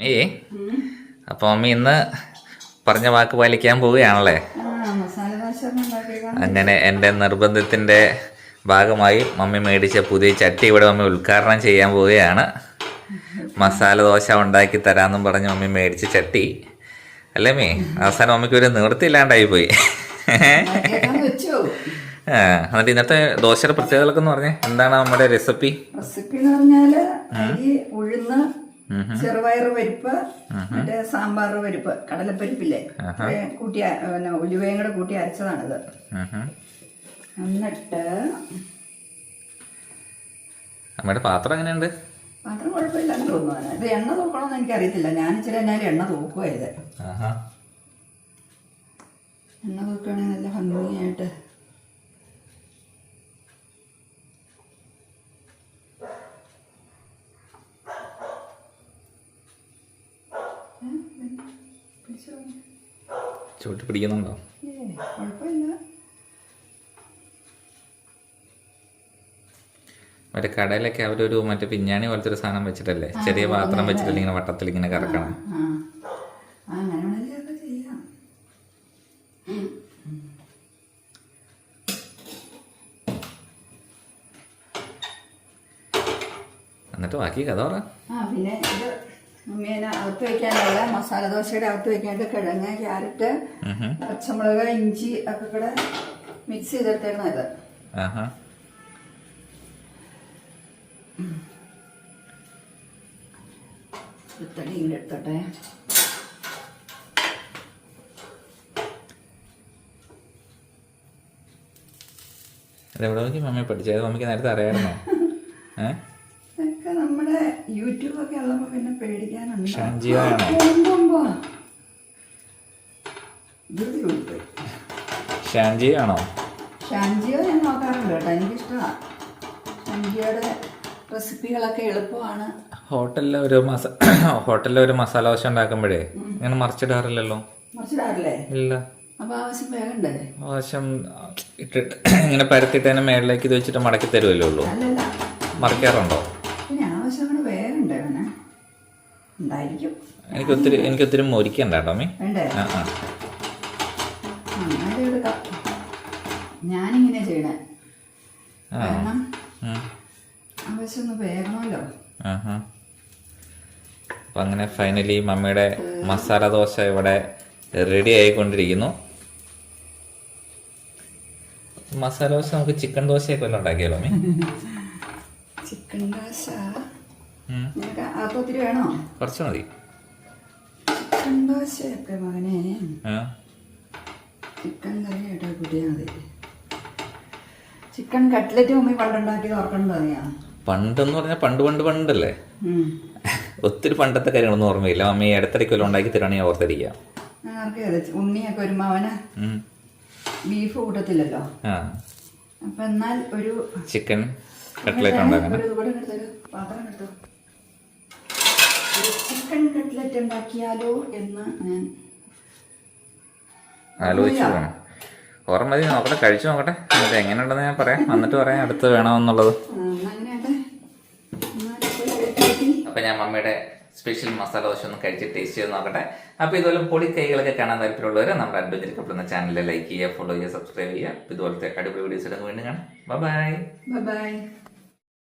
ഏ അപ്പൊ മമ്മി ഇന്ന് പറഞ്ഞ വാക്ക് പാലിക്കാൻ പോവുകയാണല്ലേ? അങ്ങനെ എന്റെ നിർബന്ധത്തിന്റെ ഭാഗമായി മമ്മി മേടിച്ച പുതിയ ചട്ടി ഇവിടെ മമ്മി ഉദ്ഘാടനം ചെയ്യാൻ പോവുകയാണ്. മസാല ദോശ ഉണ്ടാക്കി തരാമെന്നും പറഞ്ഞ് മമ്മി മേടിച്ച ചട്ടി. അല്ലേ മീ അവസാനം മമ്മിക്ക് ഒരു നിവൃത്തിയില്ലാണ്ടായി പോയി. ആ, എന്നിട്ട് ഇന്നത്തെ ദോശയുടെ പ്രത്യേകതകളൊക്കെ എന്ന് പറഞ്ഞേ. എന്താണ് നമ്മുടെ റെസിപ്പി റെസിപ്പി എന്ന് പറഞ്ഞാൽ അരി ഉഴുന്ന് ചെറുപയർ പരിപ്പ് മറ്റേ സാമ്പാർ പരിപ്പ് കടലപ്പരിപ്പില്ലേ? കൂട്ടി പിന്നെ ഉലുവയും കൂടെ കൂട്ടി അരച്ചതാണിത്. എന്നിട്ട് നമ്മുടെ പാത്രം എങ്ങനെയുണ്ട്? പാത്രം കുഴപ്പമില്ലെന്ന് തോന്നുന്നു ഇത് എണ്ണ തൂക്കണമെന്ന് എനിക്കറിയത്തില്ല. ഞാൻ ഇച്ചിരി എന്നാലും എണ്ണ തൂക്കുവായത് എണ്ണ തൂക്കുകയാണെങ്കിൽ നല്ല ഭംഗിയായിട്ട് ചൂട്ടി പിടിക്കുന്നുണ്ടോ? മറ്റേ കടയിലൊക്കെ അവരൊരു മറ്റേ പിഞ്ഞാണി പോലത്തെ ഒരു സാധനം വെച്ചിട്ടല്ലേ? ചെറിയ പാത്രം വെച്ചിട്ടല്ലേ ഇങ്ങനെ വട്ടത്തിൽ ഇങ്ങനെ കറക്കണം? എന്നിട്ട് ബാക്കി കഥ പറ. പിന്നെ മമ്മീനെ അകത്ത് വെക്കാനുള്ള മസാല ദോശയുടെ അകത്ത് വെക്കാനായിട്ട് കിഴങ്ങ് ക്യാരറ്റ് പച്ചമുളക് ഇഞ്ചി ഒക്കെ കൂടെ മിക്സ് ചെയ്തെടുത്തേക്കണം ഇത് ആഹാ. ഇത്തടി ഇങ്ങനെ എടുത്തോട്ടെ. അതെവിടെ നോക്കി മമ്മി പഠിച്ചത്. നമുക്ക് നേരത്തെ അറിയാമായിരുന്നോ? ഏ? ഇതൊക്കെ നമ്മുടെ യൂട്യൂബൊക്കെ ഉള്ളപ്പോൾ പിന്നെ പേടിക്കാനുണ്ട്. ധൃതി കൂടിപ്പോയി ഷാൻജി ആണോ? ഷാൻജിയോ ഞാൻ നോക്കാറുണ്ട് കേട്ടോ എനിക്കിഷ്ടമാണ് ഷാൻജിയോടെ റെസിപ്പികളൊക്കെ എളുപ്പമാണ്. ഹോട്ടലിലെ ഒരു മസ ഹോട്ടലിലെ ഒരു മസാല ദോശ ഉണ്ടാക്കുമ്പോഴേ ഞാൻ മറിച്ചിടാറില്ലല്ലോ? മറിച്ചിടാറില്ലേ? ഇല്ല. അപ്പോൾ ആവശ്യം വേഗണ്ടേ? ആവശ്യം ഇട്ടിട്ട് ഇങ്ങനെ പരത്തിട്ട് തന്നെ മേളിലേക്ക് ഇത് വെച്ചിട്ട് മടക്കി തരുമല്ലോ ഉള്ളൂ? മറിക്കാറുണ്ടോ? പിന്നെ ആവശ്യം കൂടെ വേഗണ്ടേ ഉണ്ടായിരിക്കും മൊരിക്കണ്ട കേട്ടോ വേണ്ടേ? ആ ആ. എടുക്കാം. ഞാനിങ്ങനെ ചെയ്യണേ. ആ. കാരണം ആ. ആവശ്യം ഒന്ന് വേഗമല്ലോ ആഹാ. അപ്പൊ അങ്ങനെ ഫൈനലി മമ്മിയുടെ മസാല ദോശ ഇവിടെ റെഡി ആയിക്കൊണ്ടിരിക്കുന്നു. മസാല ദോശ നമുക്ക് ചിക്കൻ ദോശയൊക്കെ വല്ലതും ഉണ്ടാക്കിയാലോ മീ ചിക്കൻ ദോശ. ഒത്തിരി വേണോ? കുറച്ച് മതി. ദോശയൊക്കെ മകനെ. ചിക്കൻ കേട്ടോ കൂട്ടിയാൽ മതി. ചിക്കൻ കട്ട്ലറ്റ് മമ്മി പണ്ടുണ്ടാക്കി ഓർക്കണ്ടോ നീയാ പണ്ടെന്ന് പറഞ്ഞാൽ പണ്ട് പണ്ട് പണ്ടല്ലേ? ഒത്തിരി പണ്ടത്തെ കാര്യങ്ങളൊന്നും ഓർമ്മയില്ല. അമ്മ ഇടത്തിടയ്ക്ക് വല്ലതും ഉണ്ടാക്കി തരുവാണെങ്കിൽ ഓർത്തിരിക്കാം. ഉണ്ണിയൊക്കെ ഒരു അവന് ബീഫ് കൂട്ടത്തില്ലല്ലോ? അപ്പൊ എന്നാൽ ഒരു ചിക്കൻ കട്ട്ലറ്റ് ഉണ്ടാക്കണം. പാത്രം എടുത്തു ഒരു ഉണ്ടാക്കിയാലോ എന്ന് ഞാൻ ആലോചിച്ചു പോകണം ഓർമ്മ മതി നോക്കട്ടെ കഴിച്ചു നോക്കട്ടെ. എന്നിട്ട് എങ്ങനെയുണ്ടെന്ന് ഞാൻ പറയാം. എന്നിട്ട് പറയാം അടുത്ത് വേണമെന്നുള്ളത്. അപ്പൊ ഞാൻ മമ്മിയുടെ സ്പെഷ്യൽ മസാല ദോശ ഒന്ന് കഴിച്ച് ടേസ്റ്റ് ചെയ്ത് നോക്കട്ടെ. അപ്പൊ ഇതുപോലെ പൊടി കൈകളൊക്കെ കാണാൻ താല്പര്യമുള്ളവർ നമ്മുടെ അഡ്വഞ്ചർ കപ്പിൾ എന്ന ചാനലിൽ ലൈക്ക് ചെയ്യുക ഫോളോ ചെയ്യുക സബ്സ്ക്രൈബ് ചെയ്യുക. ഇതുപോലത്തെ അടിപൊളി വീഡിയോസ് ഇടുന്ന വീണ്ടും കാണാം. Bye bye bye